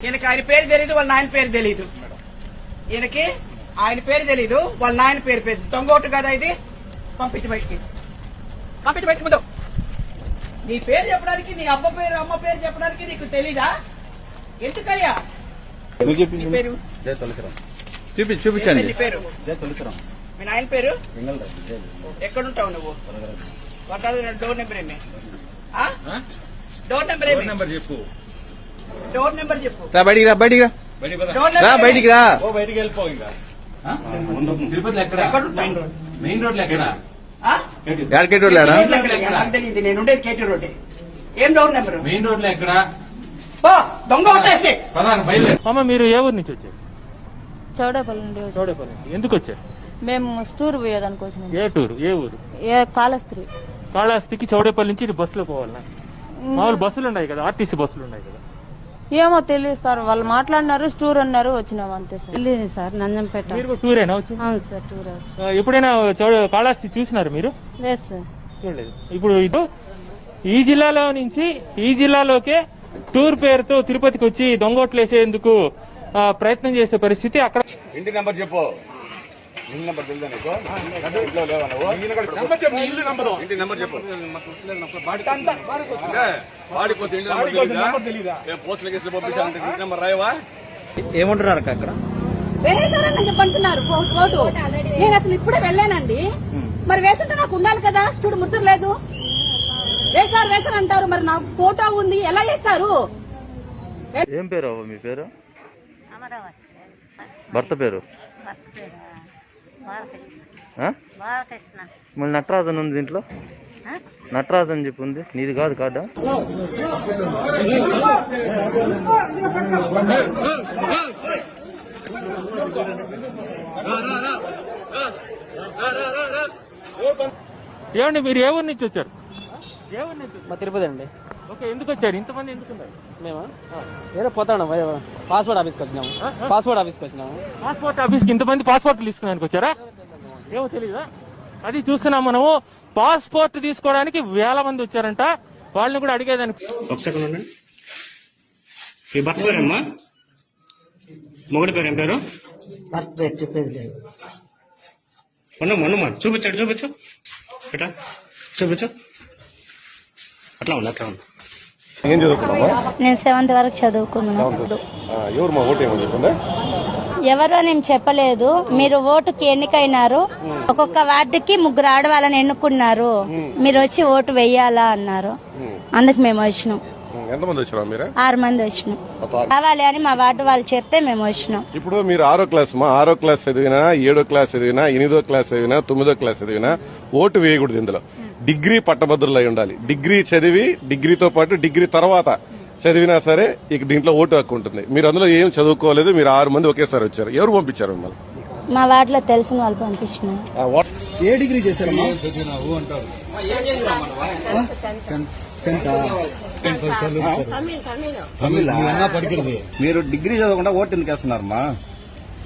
ఈయనకి ఆయన పేరు తెలియదు వాళ్ళ నాయన పేరు తెలియదు ఈయనకి ఆయన పేరు తెలియదు వాళ్ళ నాయన పేరు పేరు దొంగోటు కదా ఇది? పంపించి బయటికి. పంపించి బయటికి ముందు. నీ పేరు చెప్పడానికి నీ అబ్బ పేరు అమ్మ పేరు చెప్పడానికి నీకు తెలీదా? ఎందుకయ్యా? పేరు? జయ తొలకరం చూపి నీ చూపించండి పేరు మీ నాయన పేరు? ఎక్కడుంటావు నువ్వు? డోర్ నెంబర్ ఏమి? ఆ? డోర్ నెంబర్ ఏమి? నెంబర్ చెప్పు. డోర్ నెంబర్ చెప్పు. రా బయటికి రా బయటికి రా. రా బయటికి రా. బయటికి వెళ్ళిపో ఇంకా. తిరుపతిలో ఎక్కడ? Main road. ఎక్కడ? ఉండేది కేటీ రోడ్ ఏం డోర్ నెంబర్ మెయిన్ రోడ్లో ఎక్కడ దొంగ అమ్మ మీరు ఏ ఊరు నుంచి వచ్చారు? చౌడేపల్లి నుండి. చౌడేపల్లి నుంచి. ఎందుకు వచ్చారు? మేము టూర్ పోయేదానికి వచ్చినాం. ఏ టూరు? ఏ ఊరు? ఏ కాళస్త్రి కాళహస్తికి చౌడేపల్లి నుంచి బస్సులో పోవాలన్నా మామూలు బస్సులు ఉన్నాయి కదా ఆర్టీసీ బస్సులు ఉన్నాయి కదా. ఏమో తెలియదు సార్. వాళ్ళు మాట్లాడినారు టూర్ అన్నారు వచ్చినాం అంతే సార్. వెళ్ళింది సార్ నంజంపేట. మీరు టూరేనా వచ్చి? అవును సార్ టూర్ వచ్చి ఎప్పుడైనా చౌడ కాళహస్తి చూసినారు మీరు? లేదు సార్. చూడలేదు. ఇప్పుడు ఇది ఈ జిల్లాలో నుంచి ఈ జిల్లాలోకే టూర్ పేరుతో తిరుపతికి వచ్చి దొంగోట్లేసేందుకు ఆ, ప్రయత్నం చేసే పరిస్థితి అక్కడ. ఇంటి నెంబర్ చెప్పు. ఇంటి నెంబర్ తెలుదా నీకు? ఇంట్లో లేవా నువ్వు? ఇంటి నెంబర్ చెప్పు. వస్తే ఇంటి నెంబర్ తెలీదా నేను పోస్టుల కేసులు పంపించాలంటే ఇంటి నెంబర్ రాయవా? ఏమంటున్నారు అక్కడ? వేసారని చెప్పంటున్నారు కోర్టు నేను అసలు ఇప్పుడే వెళ్ళానండి. మరి వేసుంటే నాకు ఉండాలి కదా? చూడు ముద్ర లేదు. వేసారు వేసారు అంటారు? మరి నాకు ఫోటో ఉంది. ఎలా వేస్తారు? ఏం పేరు మీ పేరు? భర్త పేరు? మళ్ళీ నటరాజన్ ఉంది దీంట్లో? నటరాజన్ చెప్పి ఉంది నీది కాదు కాదా? ఏమండి మీరు ఏ ఊరు నుంచి వచ్చారు ఏ ఊరు నుంచి వచ్చారు? మా తిరుపతి అండి. ఓకే ఎందుకు వచ్చారు? ఇంతమంది ఎందుకున్నారు? మేము? ఏదో పోతాం పాస్పోర్ట్ ఆఫీస్కి వచ్చినాము. పాస్పోర్ట్ ఆఫీస్కి వచ్చినాము. పాస్పోర్ట్ ఆఫీస్కి ఇంతమంది పాస్పోర్ట్లు తీసుకున్నానికి వచ్చారా? ఏమో తెలీదా? అది చూస్తున్నాం మనము. పాస్పోర్ట్ తీసుకోవడానికి వేల మంది వచ్చారంట. వాళ్ళని కూడా అడిగేదానికి ఒక సెకండ్ ఉండండి. మీ భర్త పేరమ్మా మొగుడి పేరు ఏం పేరు? ఉండమ్మా ఉండమ్మా చూపించాడు చూపించు. ఇట్లా చూపించు. అట్లా ఉంది అట్లా ఉంది ఏం చదువుకున్నావా? నేను సెవెంత్ వరకు చదువుకున్నాను. ఎవరు మా ఓటు ఎవరో నేను చెప్పలేదు. మీరు ఓటుకి ఎన్నికైనారు. ఒక్కొక్క వార్డుకి ముగ్గురు ఆడవాళ్ళని ఎన్నుకున్నారు. మీరు వచ్చి ఓటు వెయ్యాలా అన్నారు. అందుకు మేము వచ్చినాం. ఎంతమంది వచ్చారా మీరే? ఆరు మంది వచ్చినాం. కావాలి అని మా వార్డు వాళ్ళు చెప్తే మేము వచ్చినాం. ఇప్పుడు మీరు ఆరో క్లాస్ మా ఆరో క్లాస్ చదివినా ఏడో క్లాస్ చదివినా ఎనిమిదో క్లాస్ చదివినా తొమ్మిదో క్లాస్ చదివినా ఓటు వేయకూడదు ఇందులో. డిగ్రీ పట్టభద్రులు ఉండాలి. డిగ్రీ చదివి డిగ్రీతో పాటు డిగ్రీ తర్వాత చదివినా సరే ఇక దీంట్లో ఓటు హక్కు ఉంటుంది. మీరు అందులో ఏం చదువుకోలేదు మీరు ఆరు మంది ఒకేసారి వచ్చారు. ఎవరు పంపించారు మిమ్మల్ని? మా వార్డులో తెలిసిన వాళ్ళు పంపించినారు. ఏ డిగ్రీ చేశారమ్మా? మీరు డిగ్రీ చదవకుండా ఓటు ఎందుకు వేస్తున్నారమ్మా?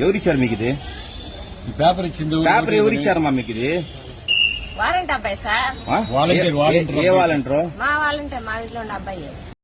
ఎవరు ఇచ్చారు మీకు ఇది? పేపర్ ఇచ్చింది పేపర్ ఎవరు ఇచ్చారమ్మా మీకు ఇది? అబ్బాయి సార్? వాలంటీర్, ఏ- వాలంటీర్ ఏ వాలంటీరు? మా వాలంటీ మా ఇంట్లో ఉండే అబ్బాయి.